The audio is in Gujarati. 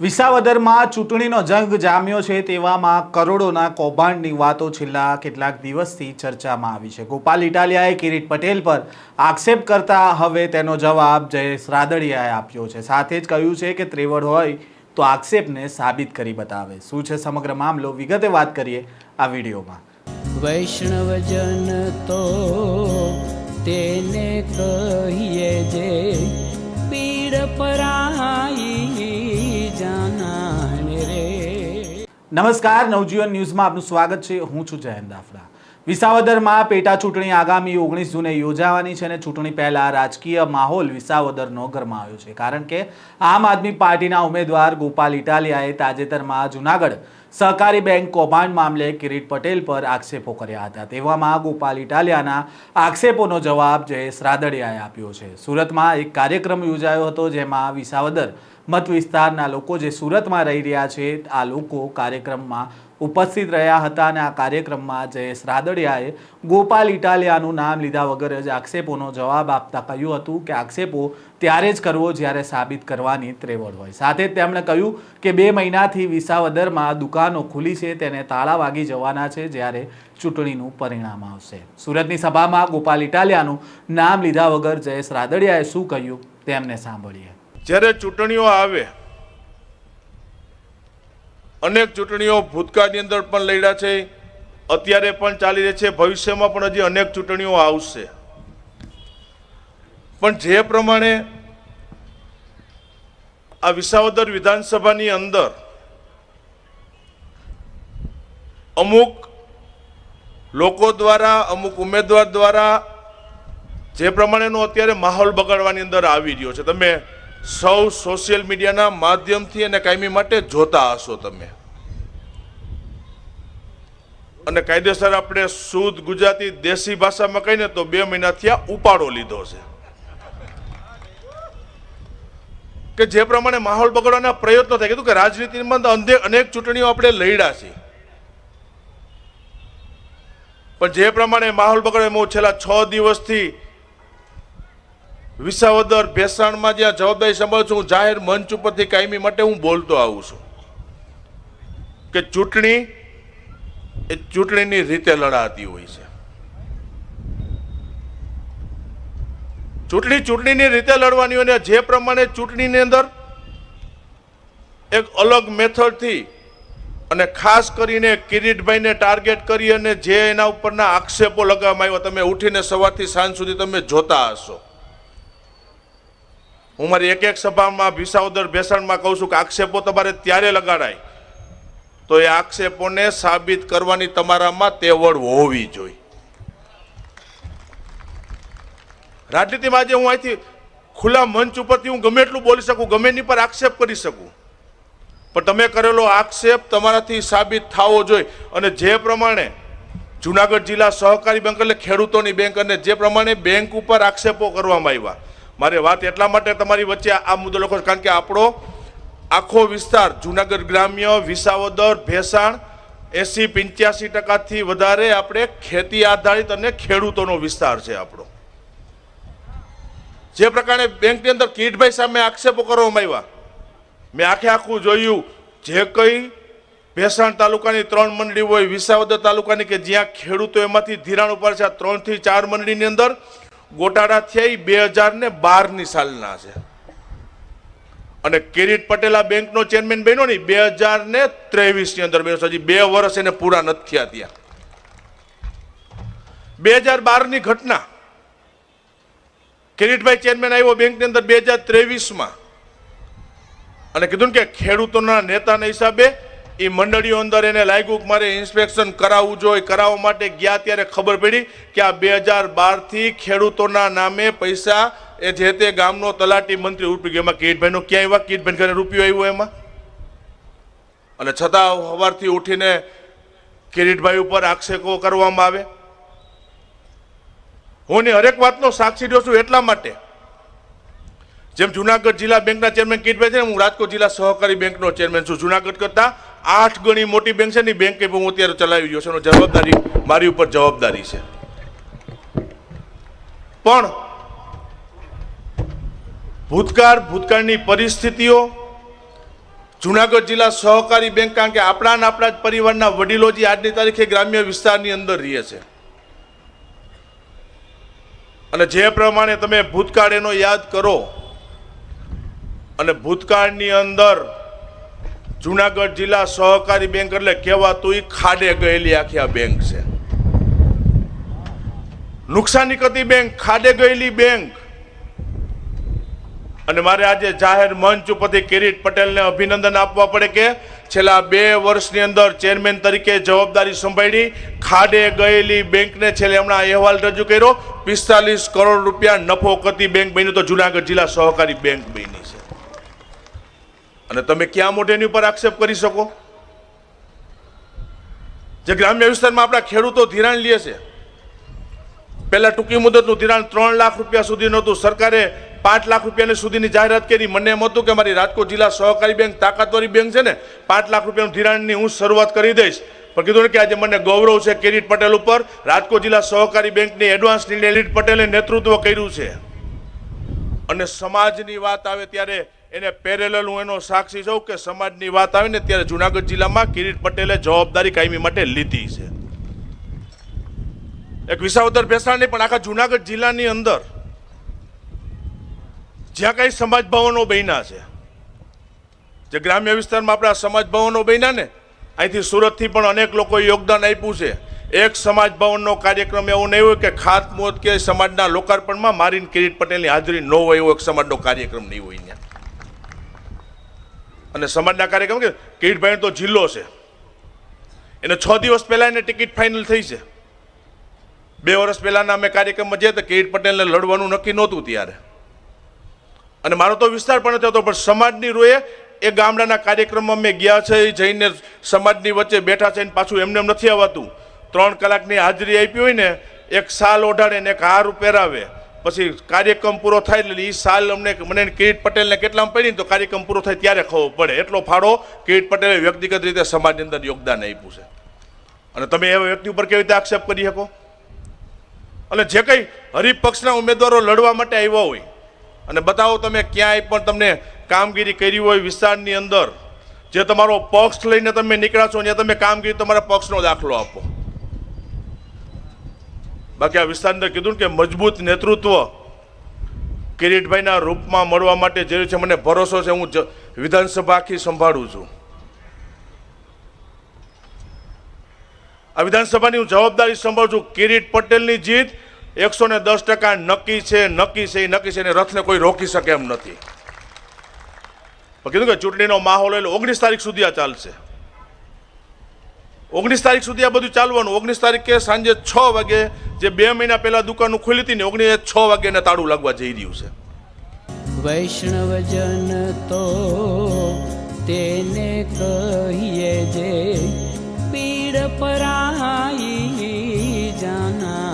વિસાવદરમાં ચૂંટણીનો જંગ જામ્યો છે તેવામાં કરોડોના કૌભાંડની વાતો છેલ્લા કેટલાક દિવસથી ચર્ચામાં આવી છે. ગોપાલ ઇટાલિયાએ કિરીટ પટેલ પર આક્ષેપ કરતા હવે તેનો જવાબ જયેશ રાદડિયાએ આપ્યો છે. સાથે જ કહ્યું છે કે ત્રેવડ હોય તો આક્ષેપને સાબિત કરી બતાવે. શું છે સમગ્ર મામલો? વિગતે વાત કરીએ આ વિડીયોમાં. વૈષ્ણવજન તો તેને કહીએ જે પીડ પરાઈ નમસ્કાર, નવજીવન ન્યૂઝમાં આપનું સ્વાગત છે. હું છું જયંત દાફડા. વિસાવદરમાં પેટા ચૂંટણી આગામી ઓગણીસ જૂને યોજાવાની છે અને ચૂંટણી પહેલાં રાજકીય માહોલ વિસાવદરનો ગરમાયો છે. કારણ કે આમ આદમી પાર્ટીના ઉમેદવાર ગોપાલ ઇટાલિયાએ તાજેતરમાં જુનાગઢ સહકારી બેંક કૌભાંડ મામલે કિરીટ પટેલ પર આક્ષેપો કર્યા હતા. તેવામાં ગોપાલ ઇટાલિયાના આક્ષેપોનો જવાબ જયેશ રાદડિયાએ આપ્યો છે. સુરતમાં એક કાર્યક્રમ યોજાયો હતો, જેમાં વિસાવદર મત વિસ્તારના લોકો જે સુરતમાં રહી રહ્યા છે, આ લોકો કાર્યક્રમમાં ઉપસ્થિત રહ્યા હતા અને આ કાર્યક્રમમાં જયેશ રાદડિયાએ ગોપાલ ઇટાલિયાનું નામ લીધા વગર જ આક્ષેપોનો જવાબ આપતા કહ્યું હતું કે આક્ષેપો ત્યારે જ કરવો જ્યારે સાબિત કરવાની ત્રેવડ હોય. સાથે જ તેમણે કહ્યું કે બે મહિનાથી વિસાવદરમાં દુકાનો ખુલી છે, તેને તાળા વાગી જવાના છે જ્યારે ચૂંટણીનું પરિણામ આવશે. સુરતની સભામાં ગોપાલ ઇટાલિયાનું નામ લીધા વગર જયેશ રાદડિયાએ શું કહ્યું, તેમને સાંભળીએ. જ્યારે ચૂંટણીઓ આવે, અનેક ચૂંટણીઓ ભૂતકાળની અંદર પણ લડ્યા છે, અત્યારે પણ ચાલી રહી છે, ભવિષ્યમાં પણ હજી અનેક ચૂંટણીઓ આવશે. પણ જે પ્રમાણે આ વિસાવદર વિધાનસભાની અંદર અમુક લોકો દ્વારા, અમુક ઉમેદવાર દ્વારા જે પ્રમાણેનો અત્યારે માહોલ બગાડવાની અંદર આવી રહ્યો છે. તમે સૌ સોશિયલ મીડિયાના માધ્યમથી અને કાયમી માટે જોતા હશો તમે. અને કાયદેસર આપણે શુદ્ધ ગુજરાતી દેશી ભાષામાં કહીને તો બે મહિનાથી આ ઉપાડો લીધો છે. કે જે પ્રમાણે માહોલ બગડવાના પ્રયત્નો થાય, કીધું કે રાજનીતિમાં અંધે અનેક ચૂંટણીઓ આપણે લડ્યા છીએ. પણ જે પ્રમાણે માહોલ બગડે હું છેલ્લા છ દિવસથી વિસાવદર ભેસાણમાં જ્યાં જવાબદારી સંભાળું છું, હું જાહેર મંચ ઉપરથી કાયમી માટે હું બોલતો આવું છું કે ચૂંટણી એ ચૂંટણીની રીતે લડાતી હોય છે. ચૂંટણી ચૂંટણીની રીતે લડવાની હોય જે પ્રમાણે ચૂંટણીની અંદર એક અલગ મેથડથી અને ખાસ કરીને કિરીટભાઈને ટાર્ગેટ કરી અને જે એના ઉપરના આક્ષેપો લગાવવામાં આવ્યા, તમે ઉઠીને સવારથી સાંજ સુધી તમે જોતા હશો. હું મારી એક એક સભામાં વિસાવદર ભેસાણમાં કહું છું કે આક્ષેપો તમારે ત્યારે લગાડાય. તો એ આક્ષેપોને સાબિત કરવાની તમારામાં તેવડ હોવી જોઈએ. રાજનીતિમાં આજે હું અહીંથી ખુલ્લા મંચ ઉપરથી હું ગમે એટલું બોલી શકું, ગમે એની પર આક્ષેપ કરી શકું. પણ તમે કરેલો આક્ષેપ તમારાથી સાબિત થવો જોઈએ. અને જે પ્રમાણે જુનાગઢ જિલ્લા સહકારી બેંક એટલે ખેડૂતોની બેંક અને જે પ્રમાણે બેંક ઉપર આક્ષેપો કરવામાં આવ્યા મારે વાત એટલા માટે તમારી વચ્ચે આ મુદ્દો લખો કારણ કે આપણો આખો વિસ્તાર, જુનાગઢ ગ્રામ્ય, વિસાવદર, ભેસાણ, એસી પંચ્યાસી ટકાથી વધારે આપણે ખેતી આધારિત અને ખેડૂતોનો વિસ્તાર છે આપણો. જે પ્રકારે બેંકની અંદર કીટભાઈ સામે આક્ષેપો કરવામાં આવ્યા. મેં આખે આખું જોયું, જે કંઈ ભેસાણ તાલુકાની ત્રણ મંડળી હોય, વિસાવદર તાલુકાની કે જ્યાં ખેડૂતો એમાંથી ધિરાણ ઉપર છે, આ ત્રણથી ચાર મંડળીની અંદર ગોટાળા થયા બે હજાર ને બારની સાલના છે. અને કિરીટ પટેલા બેંકનો ચેરમેન બન્યો ને બે હજાર ને ત્રેવીસની અંદર બન્યો હજી બે વર્ષ એને પૂરા નથી થયા ત્યાં. બે હજાર બારની ઘટના. કિરીટભાઈ ચેરમેન આવ્યો બેંકની અંદર બે હજાર ત્રેવીસમાં. અને કીધું ને કે ખેડૂતોના નેતાના હિસાબે એ મંડળીઓ અંદર એને લાગ્યું કે મારે ઇન્સ્પેક્શન કરાવવું જોઈએ. કરાવવા માટે ગયા ત્યારે ખબર પડી કે આ બે હજાર બારથી ખેડૂતોના નામે પૈસા એ જે તે ગામનો તલાટી મંત્રી ઉપડી ગયો એમાં કીટભાઈનો ક્યાં આવ્યા? કીટભાઈ ઘરે રૂપિયો આવ્યો એમાં? અને છતાં સવારથી ઉઠીને કિરીટભાઈ ઉપર આક્ષેપો કરવામાં આવે. હું એની હરેક વાતનો સાક્ષી રહ્યો છું એટલા માટે. જેમ જુનાગઢ જિલ્લા બેંકના ચેરમેન કીટભાઈ છે હું રાજકોટ જિલ્લા સહકારી બેંકનો ચેરમેન છું. જુનાગઢ કરતા આઠ ગણી મોટી બેંક છે ને બેંક હું અત્યારે ચલાવી રહ્યો છું. એનો જવાબદારી મારી ઉપર જવાબદારી છે. પણ ભૂતકાળ, ભૂતકાળની પરિસ્થિતિઓ, જુનાગઢ જિલ્લા સહકારી બેંક, કારણ કે આપણા ને આપણા જ પરિવારના વડીલો જે આજની તારીખે ગ્રામ્ય વિસ્તારની અંદર રહે છે. અને જે પ્રમાણે તમે ભૂતકાળ એનો યાદ કરો, અને ભૂતકાળની અંદર જુનાગઢ જિલ્લા સહકારી બેંક એટલે કહેવાતું એ ખાડે ગયેલી આખી આ બેંક છે. નુકસાની કરતી બેંક, ખાડે ગયેલી બેંક. અને મારે આજે જાહેર મંચ ઉપરથી કિરીટ પટેલને અભિનંદન આપવા પડે કે છેલ્લા બે વર્ષની અંદર ચેરમેન તરીકે જવાબદારી સંભાળી ખાડે ગયેલી બેંકને છેલ્લે હમણાં અહેવાલ રજૂ કર્યો. પિસ્તાલીસ કરોડ રૂપિયા નફો કરતી બેંક બની તો જુનાગઢ જિલ્લા સહકારી બેંક બની. અને તમે ક્યાં મોઢે એની ઉપર આક્ષેપ કરી શકો? જે ગ્રામ્ય વિસ્તારમાં આપણા ખેડૂતો ધિરાણ લે છે. પહેલાં ટૂંકી મુદતનું ધિરાણ ત્રણ લાખ રૂપિયા સુધી નહોતું. સરકારે પાંચ લાખ રૂપિયાની સુધીની જાહેરાત કરી. મને એમ હતું કે મારી રાજકોટ જિલ્લા સહકારી બેંક તાકાતવારી બેંક છે ને, પાંચ લાખ રૂપિયાનું ધિરાણની હું શરૂઆત કરી દઈશ. પણ કીધું ને કે આજે મને ગૌરવ છે કિરીટ પટેલ ઉપર. રાજકોટ જિલ્લા સહકારી બેંકની એડવાન્સ નિર્ણય કિરીટ પટેલે નેતૃત્વ કર્યું છે. અને સમાજની વાત આવે ત્યારે એને પેરેલલ હું એનો સાક્ષી છું કે સમાજની વાત આવે ને ત્યારે જુનાગઢ જિલ્લામાં કિરીટ પટેલે જવાબદારી કાયમી માટે લીધી છે. એક વિસાવદર ભેસાણ નહીં પણ આખા જુનાગઢ જિલ્લાની અંદર જ્યાં કઈ સમાજ ભવનો બન્યા છે. જે ગ્રામ્ય વિસ્તારમાં આપણા સમાજ ભવનો બન્યા ને, અહીંથી સુરતથી પણ અનેક લોકોએ યોગદાન આપ્યું છે. એક સમાજ ભવનનો કાર્યક્રમ એવો નહીં હોય કે ખાતમુહૂર્ત કે સમાજના લોકાર્પણમાં મારીને કિરીટ પટેલની હાજરી ન હોય એવો એક સમાજનો કાર્યક્રમ નહીં હોય ત્યાં અને સમાજના કાર્યક્રમ કે કિરીટભાઈ તો જિલ્લો છે. એને છ દિવસ પહેલાં એને ટિકિટ ફાઇનલ થઈ છે. બે વર્ષ પહેલાંના અમે કાર્યક્રમમાં જઈએ તો કિરીટ પટેલને લડવાનું નક્કી નહોતું ત્યારે. અને મારો તો વિસ્તાર પણ નથી હતો પણ સમાજની રોએ એ ગામડાના કાર્યક્રમમાં અમે ગયા છે જઈને સમાજની વચ્ચે બેઠા છે પાછું એમને એમ નથી આવતું. ત્રણ કલાકની હાજરી આપી હોય ને, એક સાલ ઓઢાડે ને એક હાર પહેરાવે પછી કાર્યક્રમ પૂરો થાય એટલે એ સાલ અમને મને કિરીટ પટેલને કેટલામાં પડી તો કાર્યક્રમ પૂરો થાય ત્યારે ખબર પડે. એટલો ફાળો કિરીટ પટેલે વ્યક્તિગત રીતે સમાજની અંદર યોગદાન આપ્યું છે. અને તમે એવા વ્યક્તિ ઉપર કેવી રીતે આક્ષેપ કરી શકો? અને જે કંઈ હરિપક્ષના ઉમેદવારો લડવા માટે આવ્યા હોય, અને બતાવો તમે ક્યાંય પણ તમને કામગીરી કરી હોય વિસ્તારની અંદર, જે તમારો પક્ષ લઈને તમે નીકળ્યા છો, ત્યાં તમે કામગીરી તમારા પક્ષનો દાખલો આપો. બાકી આ વિસ્તારની કીધું કે મજબૂત નેતૃત્વ કિરીટભાઈના રૂપમાં મળવા માટે જે છે, મને ભરોસો છે, હું વિધાનસભા આખી સંભાળું છું. આ વિધાનસભાની હું જવાબદારી સંભાળું છું. કિરીટ પટેલની જીત એકસો ને દસ ટકા નક્કી છે નક્કી છે, એ નક્કી છે અને રથને કોઈ રોકી શકે એમ નથી. કીધું કે ચૂંટણીનો માહોલ એટલે ઓગણીસ તારીખ સુધી આ ચાલશે. ઓગણીસ તારીખ સુધી આ બધું ચાલવાનું. ઓગણીસ તારીખે સાંજે છ વાગે જે બે મહિના પહેલાં દુકાનો ખુલી હતી ને ઓગણીસ છ વાગે એને તાળું લાગવા જઈ રહ્યું છે. વૈષ્ણવજન તો તેને કહીએ જે પીડ પરાઈ જાના